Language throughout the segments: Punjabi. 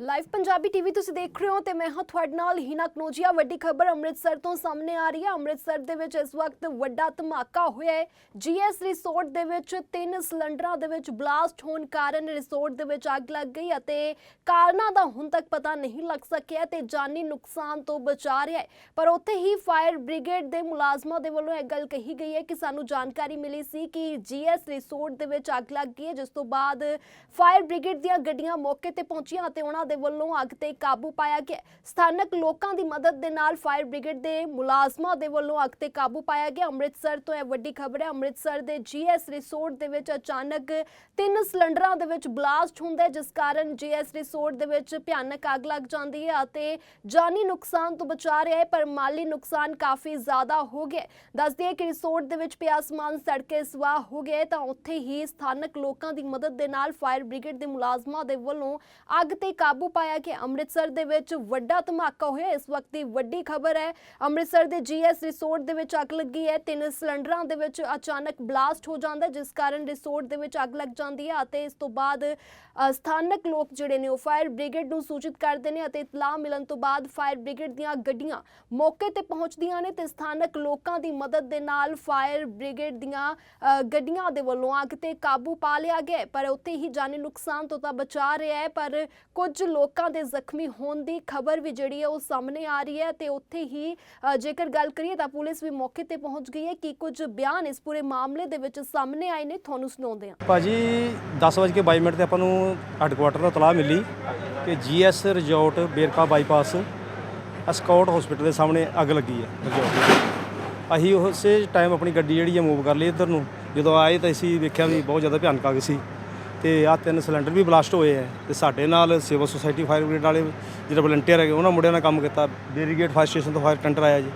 ਲਾਈਵ ਪੰਜਾਬੀ ਟੀਵੀ ਤੁਸੀਂ ਦੇਖ ਰਹੇ ਹੋ ਤੇ ਮੈਂ ਹਾਂ ਤੁਹਾਡੇ ਨਾਲ ਹੀਨਾ ਕਨੋਜੀਆ। ਵੱਡੀ ਖਬਰ ਅੰਮ੍ਰਿਤਸਰ ਤੋਂ ਸਾਹਮਣੇ ਆ ਰਹੀ ਹੈ। ਅੰਮ੍ਰਿਤਸਰ ਦੇ ਵਿੱਚ ਇਸ ਵਕਤ ਵੱਡਾ ਧਮਾਕਾ ਹੋਇਆ ਹੈ। ਜੀਐਸ ਰਿਸੋਰਟ ਦੇ ਵਿੱਚ ਤਿੰਨ ਸਿਲੰਡਰਾਂ ਦੇ ਵਿੱਚ ਬਲਾਸਟ ਹੋਣ ਕਾਰਨ ਰਿਸੋਰਟ ਦੇ ਵਿੱਚ ਅੱਗ ਲੱਗ ਗਈ ਅਤੇ ਕਾਰਨਾਂ ਦਾ ਹੁਣ ਤੱਕ ਪਤਾ ਨਹੀਂ ਲੱਗ ਸਕਿਆ ਤੇ ਜਾਨੀ ਨੁਕਸਾਨ ਤੋਂ ਬਚਾ ਰਿਹਾ ਹੈ। ਪਰ ਉੱਥੇ ਹੀ ਫਾਇਰ ਬ੍ਰਿਗੇਡ ਦੇ ਮੁਲਾਜ਼ਮਾਂ ਦੇ ਵੱਲੋਂ ਇਹ ਗੱਲ ਕਹੀ ਗਈ ਹੈ ਕਿ ਸਾਨੂੰ ਜਾਣਕਾਰੀ ਮਿਲੀ ਸੀ ਕਿ ਜੀਐਸ ਰਿਸੋਰਟ ਦੇ ਵਿੱਚ ਅੱਗ ਲੱਗ ਗਈ ਹੈ, ਜਿਸ ਤੋਂ ਬਾਅਦ ਫਾਇਰ ਬ੍ਰਿਗੇਡ ਦੀਆਂ ਗੱਡੀਆਂ ਮੌਕੇ ਤੇ ਪਹੁੰਚੀਆਂ ਅਤੇ ਉਹਨਾਂ ਦੇ ਵੱਲੋਂ ਅੱਗ ਤੇ ਕਾਬੂ ਪਾਇਆ ਗਿਆ ਸਥਾਨਕ ਲੋਕਾਂ ਦੀ ਮਦਦ ਦੇ ਨਾਲ ਫਾਇਰ ਬ੍ਰਿਗੇਡ ਦੇ ਮੁਲਾਜ਼ਮਾਂ ਦੇ ਵੱਲੋਂ ਅੱਗ ਤੇ ਕਾਬੂ ਪਾਇਆ ਗਿਆ। ਅੰਮ੍ਰਿਤਸਰ ਤੋਂ ਇਹ ਵੱਡੀ ਖਬਰ ਹੈ। ਅੰਮ੍ਰਿਤਸਰ ਦੇ ਜੀਐਸ ਰਿਸੋਰਟ ਦੇ ਵਿੱਚ ਅਚਾਨਕ ਤਿੰਨ ਸਿਲੰਡਰਾਂ ਦੇ ਵਿੱਚ ਬਲਾਸਟ ਹੁੰਦਾ ਹੈ, ਜਿਸ ਕਾਰਨ ਜੀਐਸ ਰਿਸੋਰਟ ਦੇ ਵਿੱਚ ਭਿਆਨਕ ਅੱਗ ਲੱਗ ਜਾਂਦੀ ਹੈ ਅਤੇ ਜਾਨੀ ਨੁਕਸਾਨ ਤੋਂ ਬਚਾ ਰਿਹਾ ਹੈ, ਪਰ ਮਾਲੀ ਨੁਕਸਾਨ ਕਾਫੀ ਜ਼ਿਆਦਾ ਹੋ ਗਿਆ ਹੈ। ਕਿ ਰਿਸੋਰਟ ਦੇ ਵਿੱਚ ਪਿਆ ਸਮਾਨ ਸੜ ਕੇ ਸਵਾਹ ਹੋ ਗਿਆ ਤਾਂ ਉੱਥੇ ਹੀ ਸਥਾਨਕ ਲੋਕਾਂ ਦੀ ਮਦਦ ਦੇ ਨਾਲ ਫਾਇਰ ਬ੍ਰਿਗੇਡ ਦੇ ਮੁਲਾਜ਼ਮਾਂ ਦੇ ਵੱਲੋਂ ਅੱਗ ਤੇ ਕਾਬੂ ਕਾਬੂ ਪਾਇਆ ਕਿ ਅੰਮ੍ਰਿਤਸਰ ਦੇ ਵਿੱਚ ਵੱਡਾ ਧਮਾਕਾ ਹੋਇਆ। ਇਸ ਵਕਤ ਦੀ ਵੱਡੀ ਖਬਰ ਹੈ, ਅੰਮ੍ਰਿਤਸਰ ਦੇ ਜੀਐਸ ਰਿਸੋਰਟ ਦੇ ਵਿੱਚ ਅੱਗ ਲੱਗੀ ਹੈ। ਤਿੰਨ ਸਿਲੰਡਰਾਂ ਦੇ ਵਿੱਚ ਅਚਾਨਕ ਬਲਾਸਟ ਹੋ ਜਾਂਦਾ ਜਿਸ ਕਾਰਨ ਰਿਸੋਰਟ ਦੇ ਵਿੱਚ ਅੱਗ ਲੱਗ ਜਾਂਦੀ ਹੈ ਅਤੇ ਇਸ ਤੋਂ ਬਾਅਦ ਸਥਾਨਕ ਲੋਕ ਜਿਹੜੇ ਨੇ ਉਹ ਫਾਇਰ ਬ੍ਰਿਗੇਡ ਨੂੰ ਸੂਚਿਤ ਕਰਦੇ ਨੇ ਅਤੇ ਇਤਲਾਹ ਮਿਲਣ ਤੋਂ ਬਾਅਦ ਫਾਇਰ ਬ੍ਰਿਗੇਡ ਦੀਆਂ ਗੱਡੀਆਂ ਮੌਕੇ ਤੇ ਪਹੁੰਚਦੀਆਂ ਨੇ ਤੇ ਸਥਾਨਕ ਲੋਕਾਂ ਦੀ ਮਦਦ ਦੇ ਨਾਲ ਫਾਇਰ ਬ੍ਰਿਗੇਡ ਦੀਆਂ ਗੱਡੀਆਂ ਦੇ ਵੱਲੋਂ ਅੱਗ ਤੇ ਕਾਬੂ ਪਾ ਲਿਆ ਗਿਆ ਪਰ ਉੱਥੇ ਹੀ ਜਾਨੀ ਨੁਕਸਾਨ ਤੋਂ ਤਾਂ ਬਚਾ ਰਿਹਾ ਹੈ, ਪਰ ਕੁਝ ਕੁਝ ਲੋਕਾਂ ਦੇ ਜ਼ਖਮੀ ਹੋਣ ਦੀ ਖਬਰ ਵੀ ਜਿਹੜੀ ਹੈ ਉਹ ਸਾਹਮਣੇ ਆ ਰਹੀ ਹੈ ਤੇ ਉੱਥੇ ਹੀ ਜੇਕਰ ਗੱਲ ਕਰੀਏ ਤਾਂ ਪੁਲਿਸ ਵੀ ਮੌਕੇ ਤੇ ਪਹੁੰਚ ਗਈ ਹੈ ਕਿ ਕੁਝ ਬਿਆਨ ਇਸ ਪੂਰੇ ਮਾਮਲੇ ਦੇ ਵਿੱਚ ਸਾਹਮਣੇ ਆਏ ਨੇ, ਤੁਹਾਨੂੰ ਸੁਣਾਉਂਦੇ ਹਾਂ। ਭਾਜੀ 10:22 ਮਿੰਟ ਤੇ ਆਪਾਂ ਨੂੰ ਹੈੱਡਕੁਆਟਰ ਤੋਂ ਤਲਾਹ ਮਿਲੀ ਕਿ GS resort Verka bypass Ascot hospital ਦੇ ਸਾਹਮਣੇ ਅੱਗ ਲੱਗੀ ਹੈ ਰਿਜ਼ੋਰਟ ਅਸੀਂ ਉਸੇ ਟਾਈਮ ਆਪਣੀ ਗੱਡੀ ਜਿਹੜੀ ਹੈ ਮੂਵ ਕਰ ਲਈ ਇੱਧਰ ਨੂੰ। ਜਦੋਂ ਆਏ ਤਾਂ ਅਸੀਂ ਵੇਖਿਆ ਵੀ ਬਹੁਤ ਜ਼ਿਆਦਾ ਭਿਆਨਕ ਅੱਗ ਸੀ। ਤੇ ਆਹ ਤਿੰਨ ਸਿਲੰਡਰ ਵੀ ਬਲਾਸਟ ਹੋਏ ਹੈ ਤੇ ਸਾਡੇ ਨਾਲ ਸਿਵਲ ਸੁਸਾਇਟੀ, ਫਾਇਰ ਬ੍ਰਿਗੇਡ ਵਾਲੇ ਜਿਹੜੇ ਵਲੰਟੀਅਰ ਹੈਗੇ, ਉਹਨਾਂ ਮੁੰਡਿਆਂ ਨੇ ਕੰਮ ਕੀਤਾ। ਬੇਰੀਗੇਟ ਫਾਇਰ ਸਟੇਸ਼ਨ ਤੋਂ ਫਾਇਰ ਟੈਂਡਰ ਆਇਆ ਜੀ।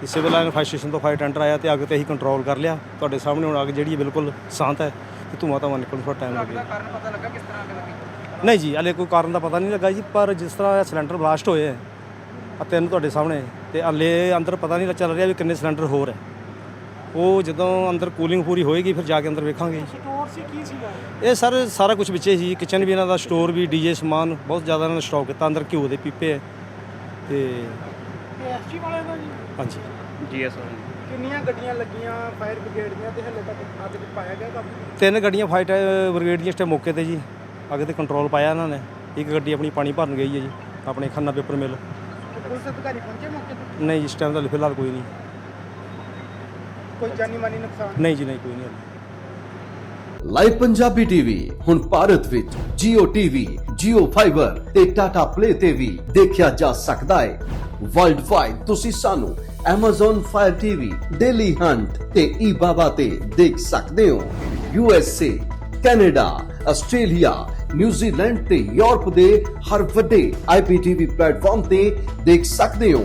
ਤੇ ਸਿਵਲ ਲਾਈਨ ਫਾਇਰ ਸਟੇਸ਼ਨ ਤੋਂ ਫਾਇਰ ਟੈਂਡਰ ਆਇਆ ਤੇ ਅੱਗ ਤੇ ਅਸੀਂ ਕੰਟਰੋਲ ਕਰ ਲਿਆ। ਤੁਹਾਡੇ ਸਾਹਮਣੇ ਹੁਣ ਅੱਗ ਜਿਹੜੀ ਬਿਲਕੁਲ ਸ਼ਾਂਤ ਹੈ ਤੇ ਧੂੰਆਂ ਧਾਵਾਂ ਨਿਕਲਣ ਨੂੰ ਥੋੜਾ ਟਾਈਮ ਲੱਗੇਗਾ ਕਾਰਨ ਪਤਾ ਲੱਗਾ ਕਿਸ ਤਰ੍ਹਾਂ ਅੱਗ ਲੱਗੀ ਨਹੀਂ ਜੀ, ਹਲੇ ਕੋਈ ਕਾਰਨ ਦਾ ਪਤਾ ਨਹੀਂ ਲੱਗਾ ਜੀ, ਪਰ ਜਿਸ ਤਰ੍ਹਾਂ ਇਹ ਸਿਲੰਡਰ ਬਲਾਸਟ ਹੋਏ ਆ, ਆਹ ਤਿੰਨ ਤੁਹਾਡੇ ਸਾਹਮਣੇ, ਤੇ ਹਲੇ ਅੰਦਰ ਪਤਾ ਨਹੀਂ ਚੱਲ ਰਿਹਾ ਵੀ ਕਿੰਨੇ ਸਿਲੰਡਰ ਹੋਰ ਹੈ। ਉਹ ਜਦੋਂ ਅੰਦਰ ਕੂਲਿੰਗ ਪੂਰੀ ਹੋਏਗੀ ਫਿਰ ਜਾ ਕੇ ਅੰਦਰ ਵੇਖਾਂਗੇ ਸਟੋਰ ਸੀ ਕੀ ਸੀਗਾ? ਇਹ ਸਰ ਸਾਰਾ ਕੁਝ ਵਿੱਚੇ ਸੀ। ਕਿਚਨ ਵੀ ਇਹਨਾਂ ਦਾ ਸਟੋਰ ਵੀ ਡੀਜੇ ਸਮਾਨ ਬਹੁਤ ਜ਼ਿਆਦਾ ਇਹਨਾਂ ਨੇ ਸਟਾਕ ਕੀਤਾ। ਅੰਦਰ ਘਿਓ ਦੇ ਪੀਪੇ ਹੈ ਤੇ ਐਸਟੀ ਵਾਲਿਆਂ ਦਾ ਜੀ? ਹਾਂਜੀ। ਜੀਐਸ ਕਿੰਨੀਆਂ ਗੱਡੀਆਂ ਲੱਗੀਆਂ ਫਾਇਰ ਬ੍ਰਿਗੇਡ ਦੀਆਂ ਤੇ ਹਲੇ ਤੱਕ ਅੱਗ ਤੇ ਪਾਇਆ ਗਿਆ ਕਾਬੂ ਤਿੰਨ ਗੱਡੀਆਂ ਫਾਈਟ ਬ੍ਰਿਗੇਡ ਦੀਆਂ ਇਸ ਮੌਕੇ ਤੇ ਜੀ। ਅੱਗੇ ਤੇ ਕੰਟਰੋਲ ਪਾਇਆ ਇਹਨਾਂ ਨੇ। ਇੱਕ ਗੱਡੀ ਆਪਣੀ ਪਾਣੀ ਭਰਨ ਗਈ ਹੈ ਜੀ। ਆਪਣੇ ਖੰਨਾ ਪੇਪਰ ਮਿਲ ਪੁਲਿਸ ਅਧਿਕਾਰੀ ਪਹੁੰਚੇ ਮੌਕੇ ਤੇ? ਨਹੀਂ ਇਸ ਟਾਈਮ ਤਾਂ ਫਿਲਹਾਲ ਕੋਈ ਨਹੀਂ। ਕੋਈ ਜਾਨੀ ਮਾਨੀ ਨੁਕਸਾਨ ਨਹੀਂ ਜੀ ਨਹੀਂ ਕੋਈ ਨਹੀਂ। ਲਾਈਵ ਪੰਜਾਬੀ ਟੀਵੀ ਹੁਣ ਭਾਰਤ ਵਿੱਚ Jio TV, Jio Fiber ਤੇ Tata Play ਤੇ ਵੀ ਦੇਖਿਆ ਜਾ ਸਕਦਾ ਹੈ। ਵਰਲਡ ਵਾਈਡ ਤੁਸੀਂ ਸਾਨੂੰ Amazon Fire TV, Daily Hunt ਤੇ eBaba ਤੇ ਦੇਖ ਸਕਦੇ ਹੋ। USA, Canada, Australia, New Zealand ਤੇ ਯੂਰਪ ਦੇ ਹਰ ਵੱਡੇ IPTV ਪਲੇਟਫਾਰਮ ਤੇ ਦੇਖ ਸਕਦੇ ਹੋ।